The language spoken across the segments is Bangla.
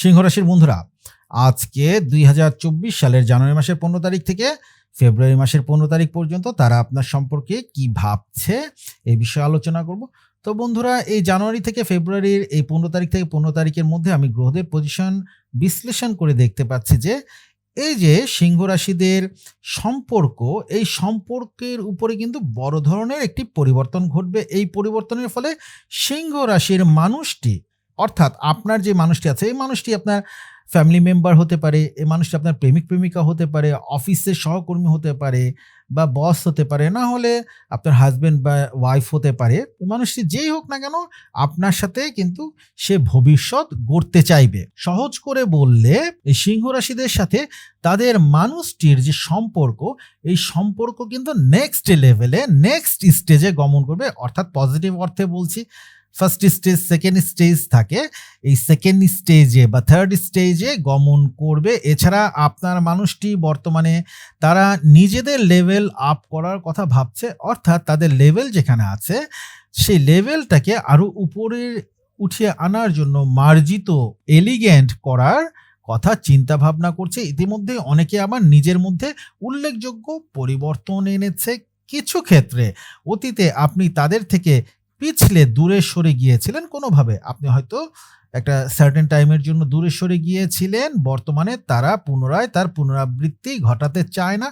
সিংহ রাশির বন্ধুরা, আজকে দুই হাজার চব্বিশ সালের জানুয়ারি মাসের পনেরো তারিখ থেকে ফেব্রুয়ারি মাসের পনেরো তারিখ পর্যন্ত তারা আপনার সম্পর্কে কি ভাবছে এই বিষয়ে আলোচনা করব। তো বন্ধুরা, এই জানুয়ারি থেকে ফেব্রুয়ারির এই পনেরো তারিখ থেকে পনেরো তারিখের মধ্যে আমি গ্রহদের পজিশন বিশ্লেষণ করে দেখতে পাচ্ছি যে, এই যে সিংহ রাশিদের সম্পর্ক, এই সম্পর্কের উপরে কিন্তু বড় ধরনের একটি পরিবর্তন ঘটবে। এই পরিবর্তনের ফলে সিংহ রাশির মানুষটি অর্থাৎ আপনার যে মানুষটি আছে, এই মানুষটি আপনার ফ্যামিলি মেম্বার হতে পারে, এই মানুষটি আপনার প্রেমিক, প্রেমিকা হতে পারে অফিসের সহকর্মী হতে পারে বা বস হতে পারে, না হলে আপনার হাজব্যান্ড বা ওয়াইফ হতে পারে, এই মানুষটি যেই হোক না কেন আপনার সাথে কিন্তু সে ভবিষ্যৎ গড়তে চাইবে। সহজ করে বললে এই সিংহ রাশিদের সাথে তাদের মানুষটির যে সম্পর্ক, এই সম্পর্ক কিন্তু নেক্সট লেভেলে নেক্সট স্টেজে গমন করবে, অর্থাৎ পজিটিভ অর্থে বলছি। ফার্স্ট স্টেজ সেকেন্ড স্টেজ থাকে। এই সেকেন্ড স্টেজে বা থার্ড স্টেজে গমন করবে। এছাড়া আপনার মানুষটি বর্তমানে তারা নিজেদের লেভেল আপ করার কথা ভাবছে, অর্থাৎ তাদের লেভেল যেখানে আছে, সেই লেভেলটাকে আরও উপরে উঠিয়ে আনার জন্য মার্জিত এলিগেন্ট করার কথা চিন্তা ভাবনা করছে। ইতিমধ্যে অনেকে আবার নিজের মধ্যে উল্লেখযোগ্য পরিবর্তন এনেছে। কিছু ক্ষেত্রে অতীতে আপনি তাদের থেকে পিছলে দূরে সরে গিয়েছিলেন কোনোভাবে। আপনি হয়তো একটা সার্টেন টাইমের জন্য দূরে সরে গিয়েছিলেন, বর্তমানে তারা পুনরায় তার পুনরাবৃত্তি ঘটাতে চায় না।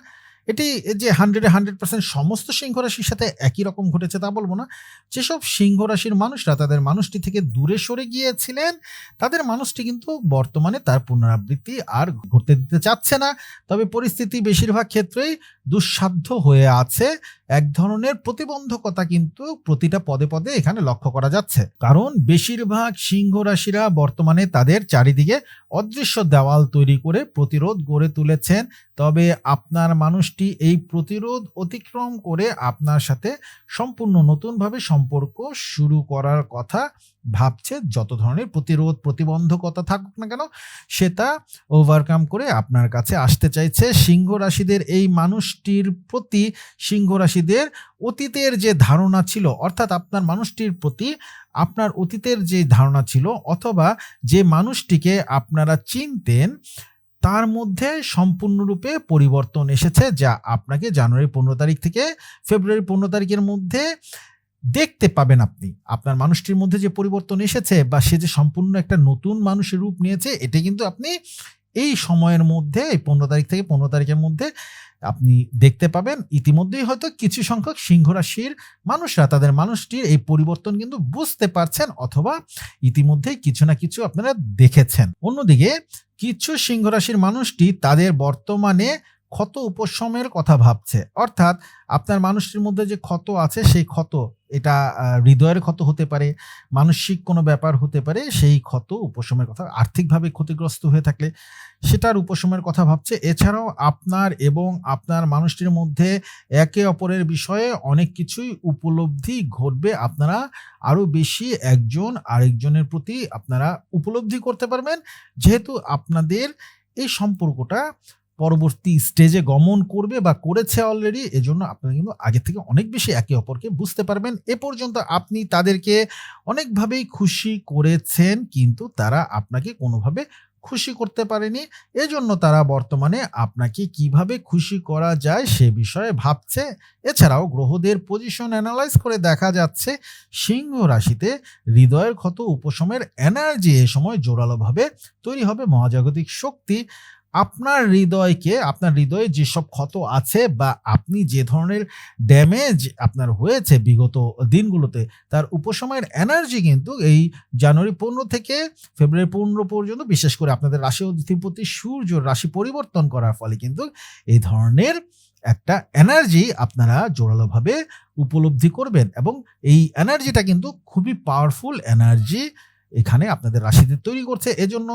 এটি যে হান্ড্রেডে হান্ড্রেড পার্সেন্ট সমস্ত সিংহ রাশির সাথে একই রকম ঘটেছে তা বলব না। যেসব সিংহ রাশির মানুষরা তাদের মানুষটি থেকে দূরে সরে গিয়েছিলেন, তাদের মানুষটি কিন্তু বর্তমানে তার পুনরাবৃত্তি আর ঘটতে দিতে চাচ্ছে না। তবে পরিস্থিতি বেশিরভাগ ক্ষেত্রেই দুঃসাধ্য হয়ে আছে। এক ধরনের প্রতিবন্ধকতা কিন্তু প্রতিটা পদে পদে এখানে লক্ষ্য করা যাচ্ছে। কারণ বেশিরভাগ সিংহ রাশিরা বর্তমানে তাদের চারিদিকে অদৃশ্য দেওয়াল তৈরি করে প্রতিরোধ গড়ে তুলেছেন। তবে আপনার মানুষটি এই প্রতিরোধ অতিক্রম করে আপনার সাথে সম্পূর্ণ নতুনভাবে সম্পর্ক শুরু করার কথা ভাবছে, যত ধরনের প্রতিরোধ প্রতিবন্ধকতা থাকুক না কেন, সেটা ওভারকাম করে আপনার কাছে আসতে চাইছে সিংহ রাশিদের এই মানুষটির প্রতি। সিংহ রাশিদের অতীতের যে ধারণা ছিল, অর্থাৎ আপনার মানুষটির প্রতি আপনার অতীতের যে ধারণা ছিল, অথবা যে মানুষটিকে আপনারা চিনতেন তার মধ্যে সম্পূর্ণরূপে পরিবর্তন এসেছে যা আপনাকে জানুয়ারি পনেরো তারিখ থেকে ফেব্রুয়ারি পনেরো তারিখের মধ্যে দেখতে পাবেন আপনি। আপনার মানুষটির মধ্যে যে পরিবর্তন এসেছে বা সে যে সম্পূর্ণ একটা নতুন মানুষের রূপ নিয়েছে, এটা কিন্তু আপনি এই সময়ের মধ্যে, এই পনেরো তারিখ থেকে পনেরো তারিখের মধ্যে আপনি দেখতে পাবেন। ইতিমধ্যেই হয়তো কিছু সংখ্যক সিংহ রাশির মানুষরা তাদের মানুষটির এই পরিবর্তন কিন্তু বুঝতে পারছেন অথবা ইতিমধ্যেই কিছু না কিছু আপনারা দেখেছেন। অন্যদিকে কিছু সিংহ রাশির মানুষটি তাদের বর্তমানে ক্ষত উপশমের কথা ভাবছে। অর্থাৎ আপনার মানুষটির মধ্যে যে ক্ষত আছে সেই ক্ষত এটা হৃদয়ের ক্ষত হতে পারে, মানসিক কোনো ব্যাপার হতে পারে, সেই ক্ষত উপশমের কথা, আর্থিকভাবে ক্ষতিগ্রস্ত হয়ে থাকলে সেটার উপশমের কথা ভাবছে। এছাড়াও আপনার এবং আপনার মানুষটির মধ্যে একে অপরের বিষয়ে অনেক কিছুই উপলব্ধি ঘটবে। আপনারা আরও বেশি একজন আরেকজনের প্রতি আপনারা উপলব্ধি করতে পারবেন। যেহেতু আপনাদের এই সম্পর্কটা পরবর্তী স্টেজে গমন করবে বা করেছে অলরেডি এজন্য আপনারা কিন্তু আগে থেকে অনেক বেশি একে অপরকে বুঝতে পারবেন। এ পর্যন্ত আপনি তাদেরকে অনেকভাবেই খুশি করেছেন, কিন্তু তারা আপনাকে কোনোভাবে খুশি করতে পারেনি। এজন্য তারা বর্তমানে আপনাকে কীভাবে খুশি করা যায় সে বিষয়ে ভাবছে। এছাড়াও গ্রহদের পজিশন অ্যানালাইজ করে দেখা যাচ্ছে, সিংহ রাশিতে হৃদয়ের ক্ষত, উপশমের এনার্জি এ সময় জোরালোভাবে তৈরি হবে মহাজাগতিক শক্তি। আপনার হৃদয়কে, আপনার হৃদয়ে যেসব ক্ষত আছে বা আপনি যে ধরনের ড্যামেজ আপনার হয়েছে বিগত দিনগুলোতে, তার উপশমের এনার্জি কিন্তু এই জানুয়ারি পনেরো থেকে ফেব্রুয়ারি পনেরো পর্যন্ত বিশেষ করে আপনাদের রাশি অধিপতি সূর্য রাশি পরিবর্তন করার ফলে কিন্তু এই ধরনের একটা এনার্জি আপনারা জোরালোভাবে উপলব্ধি করবেন এবং এই এনার্জিটা কিন্তু খুবই পাওয়ারফুল এনার্জি এখানে আপনাদের রাশিদের তৈরি করছে। এজন্য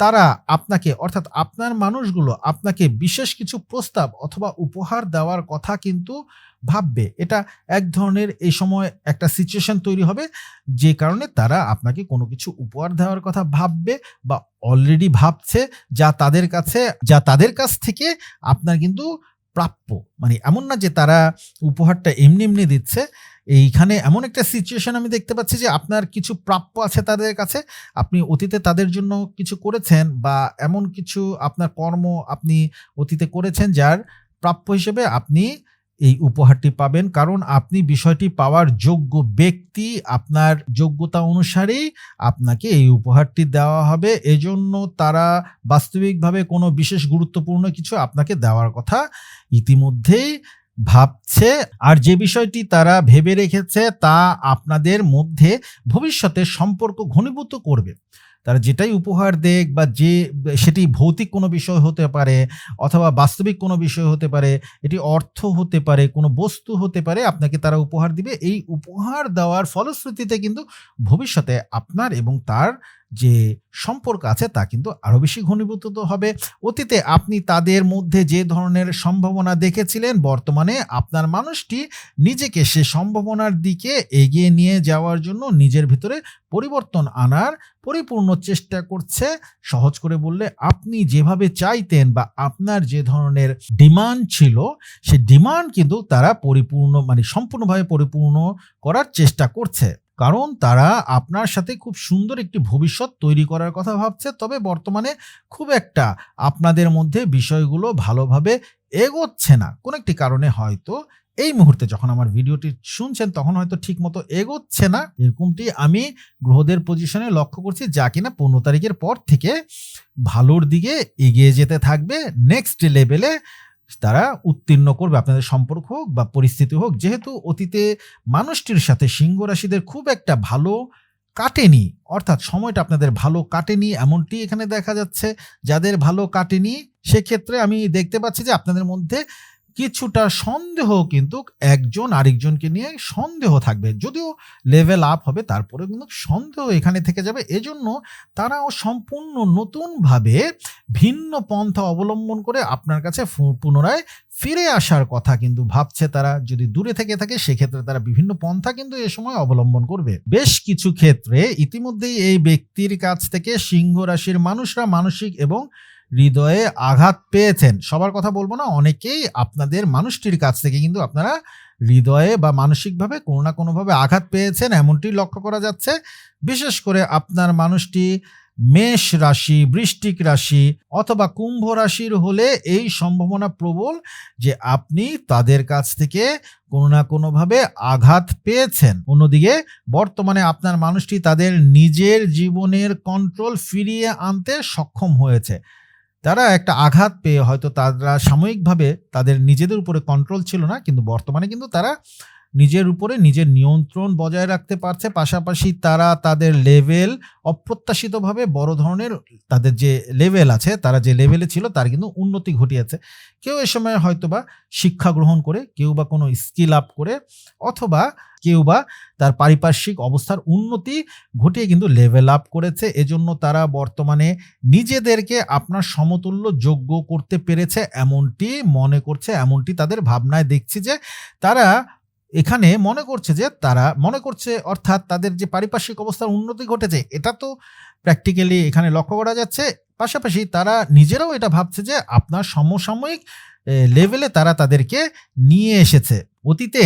তারা আপনাকে, অর্থাৎ আপনার মানুষগুলো আপনাকে বিশেষ কিছু প্রস্তাব অথবা উপহার দেওয়ার কথা কিন্তু ভাববে। এটা এক ধরনের এই সময় একটা সিচুয়েশন তৈরি হবে, যে কারণে তারা আপনাকে কোনো কিছু উপহার দেওয়ার কথা ভাববে বা অলরেডি ভাবছে, যা তাদের কাছে, যা তাদের কাছ থেকে আপনার কিন্তু প্রাপ্য। মানে এমন না যে তারা উপহারটা এমনি এমনি দিচ্ছে। এইখানে এমন একটা সিচুয়েশন আমি দেখতে পাচ্ছি যে আপনার কিছু প্রাপ্য আছে তাদের কাছে, আপনি অতীতে তাদের জন্য কিছু করেছেন বা এমন কিছু আপনার কর্ম আপনি অতীতে করেছেন যার প্রাপ্য হিসেবে আপনি এই উপহারটি পাবেন। কারণ আপনি বিষয়টি পাওয়ার যোগ্য ব্যক্তি, আপনার যোগ্যতা অনুসারেই আপনাকে এই উপহারটি দেওয়া হবে। এজন্য তারা বাস্তবিকভাবে কোনো বিশেষ গুরুত্বপূর্ণ কিছু আপনাকে দেওয়ার কথা ইতিমধ্যেই ভাবছে। আর যে বিষয়টি তারা ভেবে রেখেছে, তা আপনাদের মধ্যে ভবিষ্যতে সম্পর্ক ঘনীভূত করবে। তারা যেটাই উপহার দেখ বা যে, সেটি ভৌতিক কোনো বিষয় হতে পারে অথবা বাস্তবিক কোনো বিষয় হতে পারে, এটি অর্থ হতে পারে, কোনো বস্তু হতে পারে, আপনাকে তারা উপহার দিবে। এই উপহার দেওয়ার ফলশ্রুতিতে কিন্তু ভবিষ্যতে আপনার এবং তার যে সম্পর্ক আছে তা কিন্তু আরও বেশি ঘনীভূত হবে। অতীতে আপনি তাদের মধ্যে যে ধরনের সম্ভাবনা দেখেছিলেন, বর্তমানে আপনার মানুষটি নিজেকে সে সম্ভাবনার দিকে এগিয়ে নিয়ে যাওয়ার জন্য নিজের ভিতরে পরিবর্তন আনার পরিপূর্ণ চেষ্টা করছে। সহজ করে বললে, আপনি যেভাবে চাইতেন বা আপনার যে ধরনের ডিমান্ড ছিল, সে ডিমান্ড কিন্তু তারা পরিপূর্ণ মানে সম্পূর্ণভাবে পরিপূর্ণ করার চেষ্টা করছে। কারণ তারা আপনার সাথে খুব সুন্দর একটি ভবিষ্যৎ তৈরি করার কথা ভাবছে, তবে বর্তমানে খুব একটা আপনাদের মধ্যে বিষয়গুলো ভালোভাবে এগোচ্ছে না। কোনো একটি কারণে হয়তো এই মুহূর্তে যখন আমার ভিডিওটি শুনছেন তখন হয়তো ঠিক মতো এগোচ্ছে না। এরকমটি আমি গ্রহদের পজিশনে লক্ষ্য করছি যা কিনা পনেরো তারিখের পর থেকে ভালোর দিকে এগিয়ে যেতে থাকবে। নেক্সট লেভেলে তারা উত্তীর্ণ করবে, আপনাদের সম্পর্ক হোক বা পরিস্থিতি হোক, যেহেতু অতীতে মানুষটির সাথে সিংহ রাশিদের খুব একটা ভালো কাটেনি, অর্থাৎ সময়টা আপনাদের ভালো কাটেনি এমনটি এখানে দেখা যাচ্ছে, যাদের ভালো কাটেনি, সেক্ষেত্রে আমি দেখতে পাচ্ছি যে আপনাদের মধ্যে কিছুটা সন্দেহ কিন্তু একজন আরেকজনকে নিয়ে সন্দেহ থাকবে। যদিও লেভেল আপ হবে, তারপরে কিন্তু সন্দেহ এখানে থেকে যাবে। এজন্য তারাও সম্পূর্ণ নতুনভাবে ভিন্ন পন্থা অবলম্বন করে আপনার কাছে পুনরায় ফিরে আসার কথা কিন্তু ভাবছে তারা। যদি দূরে থেকে থাকে, সেক্ষেত্রে তারা বিভিন্ন পন্থা কিন্তু এ সময় অবলম্বন করবে। বেশ কিছু ক্ষেত্রে ইতিমধ্যেই এই ব্যক্তির কাছ থেকে সিংহ রাশির মানুষরা মানসিক এবং হৃদয়ে আঘাত পেয়েছেন। সবার কথা বলব না, অনেকেই আপনাদের মানুষটির কাছ থেকে কিন্তু আপনারা হৃদয়ে বা মানসিকভাবে কোনো না কোনোভাবে আঘাত পেয়েছেন, এমনটি লক্ষ্য করা যাচ্ছে। বিশেষ করে আপনার মানুষটি মেষ রাশি, বৃষ্টিক রাশি অথবা কুম্ভ রাশির হলে এই সম্ভাবনা প্রবল যে আপনি তাদের কাছ থেকে কোনো না কোনোভাবে আঘাত পেয়েছেন। অন্যদিকে বর্তমানে আপনার মানুষটি তাদের নিজের জীবনের কন্ট্রোল ফিরিয়ে আনতে সক্ষম হয়েছে। তারা একটা আঘাত পেয়ে হয়তো তারা সাময়িকভাবে তাদের নিজেদের উপরে কন্ট্রোল ছিল না, কিন্তু বর্তমানে কিন্তু তারা নিজের উপরে নিজের নিয়ন্ত্রণ বজায় রাখতে পারছে। পাশাপাশি তারা তাদের লেভেল অপ্রত্যাশিতভাবে বড় ধরনের তাদের যে লেভেল আছে, তারা যে লেভেলে ছিল, তার কিন্তু উন্নতি ঘটিয়েছে। কেউ এ সময় হয়তো বা শিক্ষা গ্রহণ করে, কেউ বা কোনো স্কিল আপ করে, অথবা কেউ বা তার পারিপার্শ্বিক অবস্থার উন্নতি ঘটিয়ে কিন্তু লেভেল আপ করেছে। এজন্য তারা বর্তমানে নিজেদেরকে আপনার সমতুল্য যোগ্য করতে পেরেছে, এমনটি মনে করছে, এমনটি তাদের ভাবনায় দেখছি যে তারা এখানে মনে করছে যে তারা, মনে করছে অর্থাৎ তাদের যে পারিপার্শ্বিক অবস্থার উন্নতি ঘটেছে, এটা তো প্র্যাকটিক্যালি এখানে লক্ষ্য করা যাচ্ছে। পাশাপাশি তারা নিজেরাও এটা ভাবছে যে আপনার সমসাময়িক লেভেলে তারা তাদেরকে নিয়ে এসেছে। অতীতে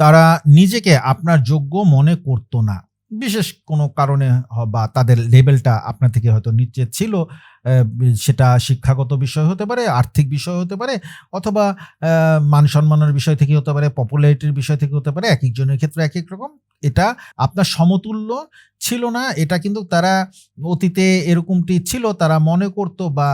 তারা নিজেকে আপনার যোগ্য মনে করতো না। বিশেষ কোনো কারণে বা তাদের লেভেলটা আপনার থেকে হয়তো নিচে ছিল সেটা শিক্ষাগত বিষয় হতে পারে, আর্থিক বিষয় হতে পারে, অথবা মান সম্মানের বিষয় থেকে হতে পারে পপুলারিটির বিষয় থেকে হতে পারে, এক একজনের ক্ষেত্রে এক এক রকম। এটা আপনার সমতুল্য ছিল না, এটা কিন্তু তারা অতীতে এরকমটি ছিল, তারা মনে করতো বা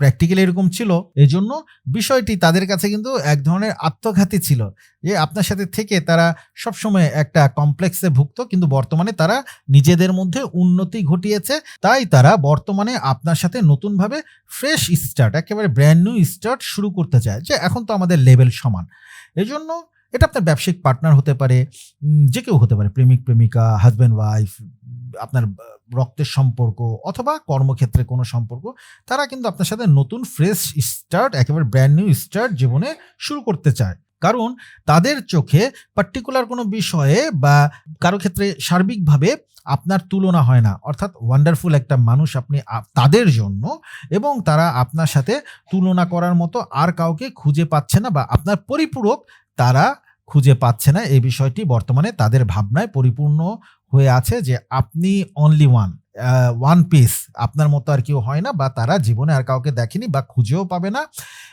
প্র্যাকটিক্যালি এরকম ছিল, এজন্য বিষয়টি তাদের কাছে কিন্তু এক ধরনের আত্মঘাতী ছিল। যে আপনার সাথে থেকে তারা সবসময় একটা কমপ্লেক্সে ভুক্ত, কিন্তু বর্তমানে তারা নিজেদের মধ্যে উন্নতি ঘটিয়েছে। তাই তারা বর্তমানে আপনার সাথে নতুনভাবে ফ্রেশ স্টার্ট একেবারে ব্র্যান্ড নিউ স্টার্ট শুরু করতে চায়, যে এখন তো আমাদের লেভেল সমান। এজন্য এটা আপনার ব্যবসায়িক পার্টনার হতে পারে যে কেউ হতে পারে, প্রেমিক, প্রেমিকা হাজব্যান্ড ওয়াইফ আপনার রক্তের সম্পর্ক অথবা কর্মক্ষেত্রে কোনো সম্পর্ক, তারা কিন্তু আপনার সাথে নতুন ফ্রেশ স্টার্ট একেবারে ব্র্যান্ড নিউ স্টার্ট জীবনে শুরু করতে চায়। কারণ তাদের চোখে পার্টিকুলার কোনো বিষয়ে বা কারও ক্ষেত্রে সার্বিকভাবে আপনার তুলনা হয় না। অর্থাৎ ওয়ান্ডারফুল একটা মানুষ আপনি তাদের জন্য এবং তারা আপনার সাথে তুলনা করার মতো আর কাউকে খুঁজে পাচ্ছে না বা আপনার পরিপূরক তারা খুঁজে পাচ্ছে না। এই বিষয়টি বর্তমানে তাদের ভাবনায় পরিপূর্ণ হয়ে আছে যে আপনি অনলি ওয়ান ওয়ান পিস আপনার মতো আর কেউ হয় না বা তারা জীবনে আর কাউকে দেখেনি বা খুঁজেও পাবে না।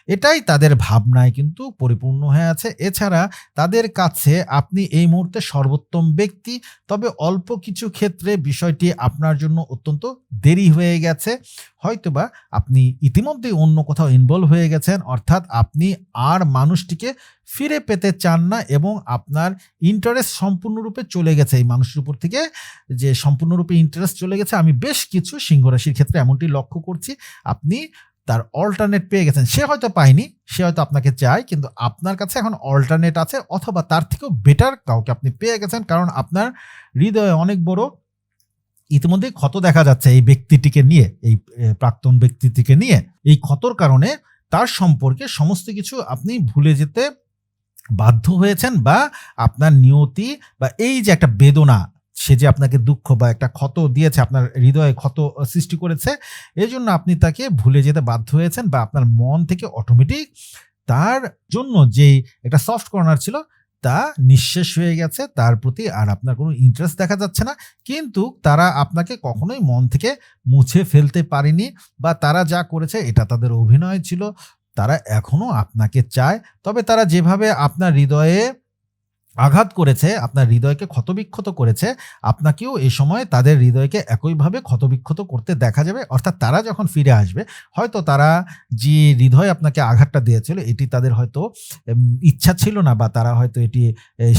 এটাই তাদের ভাবনায় কিন্তু পরিপূর্ণ হয়ে আছে। এছাড়া তাদের কাছে আপনি এই মুহূর্তে সর্বোত্তম ব্যক্তি, তবে অল্প কিছু ক্ষেত্রে বিষয়টি আপনার জন্য অত্যন্ত দেরি হয়ে গেছে। হয়তোবা আপনি ইতিমধ্যেই অন্য কোথাও ইনভলভ হয়ে গেছেন, অর্থাৎ আপনি আর মানুষটিকে ফিরে পেতে চান না এবং আপনার ইন্টারেস্ট সম্পূর্ণরূপে চলে গেছে। এই মানুষের উপর থেকে যে সম্পূর্ণরূপে ইন্টারেস্ট চলে গেছে, আমি বেশ কিছু সিংহ রাশির ক্ষেত্রে এমনটি লক্ষ্য করছি। আপনি তার অল্টারনেট পেয়ে গেছেন। সে হয়তো পায়নি, সে হয়তো আপনাকে চায়, কিন্তু আপনার কাছে এখন অল্টারনেট আছে, অথবা তার থেকেও বেটার কাউকে আপনি পেয়ে গেছেন, কারণ আপনার হৃদয়ে অনেক বড়। ইতিমধ্যে ক্ষত দেখা যাচ্ছে এই ব্যক্তিটিকে নিয়ে, এই প্রাক্তন ব্যক্তিটিকে নিয়ে। এই ক্ষতর কারণে তার সম্পর্কে সমস্ত কিছু আপনি ভুলে যেতে বাধ্য হয়েছেন বা আপনার নিয়তি বা এই যে একটা বেদনা, সে যে আপনাকে দুঃখ বা একটা ক্ষত দিয়েছে, আপনার হৃদয়ে ক্ষত সৃষ্টি করেছে, এই জন্য আপনি তাকে ভুলে যেতে বাধ্য হয়েছেন বা আপনার মন থেকে অটোমেটিক তার জন্য যেই একটা সফট কর্নার ছিল তা নিঃশেষ হয়ে গেছে, তার প্রতি আর আপনার কোনো ইন্টারেস্ট দেখা যাচ্ছে না। কিন্তু তারা আপনাকে কখনোই মন থেকে মুছে ফেলতে পারেনি বা তারা যা করেছে এটা তাদের অভিনয় ছিল। তারা এখনও আপনাকে চায়। তবে তারা যেভাবে আপনার হৃদয়ে আঘাত করেছে, আপনার হৃদয়কে ক্ষতবিক্ষত করেছে, আপনাকেও এই সময় তাদের হৃদয়কে একইভাবে ক্ষতবিক্ষত করতে দেখা যাবে। অর্থাৎ তারা যখন ফিরে আসবে, হয়তো তারা যে হৃদয় আপনাকে আঘাতটা দিয়েছিল, এটি তাদের হয়তো ইচ্ছা ছিল না বা তারা হয়তো এটি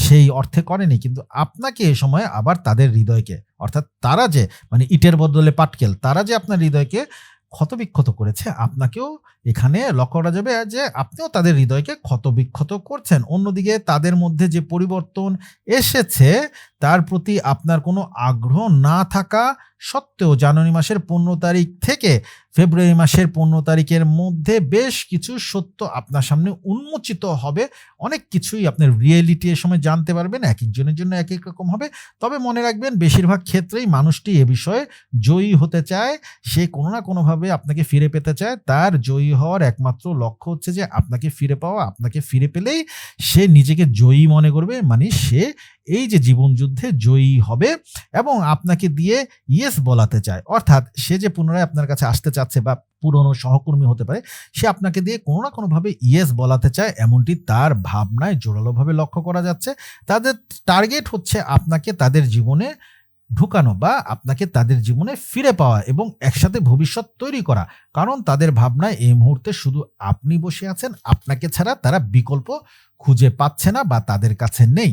সেই অর্থে করেনি। কিন্তু আপনাকে এ সময় আবার তাদের হৃদয়কে, অর্থাৎ তারা যে মানে ইটের বদলে পাটকেল, তারা যে আপনার হৃদয়কে ক্ষতবিক্ষত করেছে। আপনাকেও এখানে লক্ষ্য করা যাবে যে আপনিও তাদের হৃদয়কে ক্ষতবিক্ষত করছেন। অন্যদিকে তাদের মধ্যে যে পরিবর্তন এসেছে, তার প্রতি আপনার কোনো আগ্রহ না থাকা সত্ত্বেও জানুয়ারি মাসের পনেরো তারিখ থেকে ফেব্রুয়ারি মাসের পনেরো তারিখের মধ্যে বেশ কিছু সত্য আপনার সামনে উন্মোচিত হবে। অনেক কিছুই আপনার রিয়েলিটি এ সময় জানতে পারবেন, এক একজনের জন্য এক এক রকম হবে। তবে মনে রাখবেন, বেশিরভাগ ক্ষেত্রেই মানুষটি এ বিষয়ে জয়ী হতে চায়। সে কোনো না কোনোভাবে আপনাকে ফিরে পেতে চায়। তার জয়ী হওয়ার একমাত্র লক্ষ্য হচ্ছে যে আপনাকে ফিরে পাওয়া, আপনাকে ফিরে পেলেই সে নিজেকে জয়ী মনে করবে। মানে সে এই যে জীবন যুদ্ধে জয়ী হবে এবং আপনাকে দিয়ে ইয়েস বলাতে চায়। অর্থাৎ সে যে পুনরায় আপনার কাছে আসতে চাচ্ছে বা পুরনো সহকর্মী হতে পারে, সে আপনাকে দিয়ে কোনো না কোনোভাবে ইয়েস বলাতে চায়, এমনটি তার ভাবনায় জোরালোভাবে লক্ষ্য করা যাচ্ছে। তাদের টার্গেট হচ্ছে আপনাকে তাদের জীবনে ঢুকানো বা আপনাকে তাদের জীবনে ফিরে পাওয়া এবং একসাথে ভবিষ্যৎ তৈরি করা। কারণ তাদের ভাবনায় এই মুহূর্তে শুধু আপনি বসে আছেন, আপনাকে ছাড়া তারা বিকল্প খুঁজে পাচ্ছে না বা তাদের কাছে নেই।